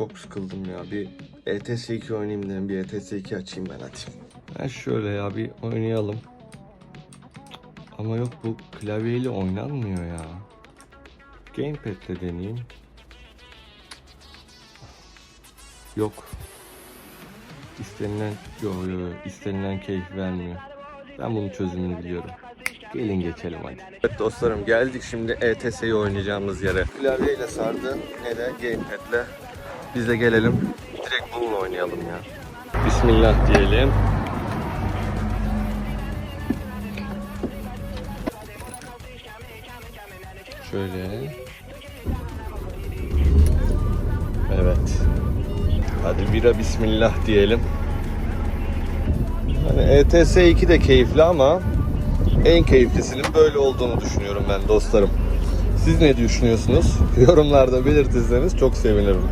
çok sıkıldım ya. Bir ETS 2 oynayayım dedim. Bir ETS 2 açayım ben hadi. Ben şöyle ya bir oynayalım. Ama yok bu klavyeyle oynanmıyor ya. Gamepad'le deneyeyim. Yok. İstenilen yok yok istenilen keyif vermiyor. Ben bunun çözümünü biliyorum. Gelin geçelim hadi. Evet dostlarım geldik şimdi ETS'yi oynayacağımız yere. Klavyeyle sardı ne de gamepad'le. Biz de gelelim direkt bununla oynayalım ya. Bismillah diyelim. Şöyle. Evet. Hadi bira bismillah diyelim. Hani ETS 2 de keyifli ama en keyiflisinin böyle olduğunu düşünüyorum ben dostlarım. Siz ne düşünüyorsunuz? Yorumlarda belirtirseniz çok sevinirim.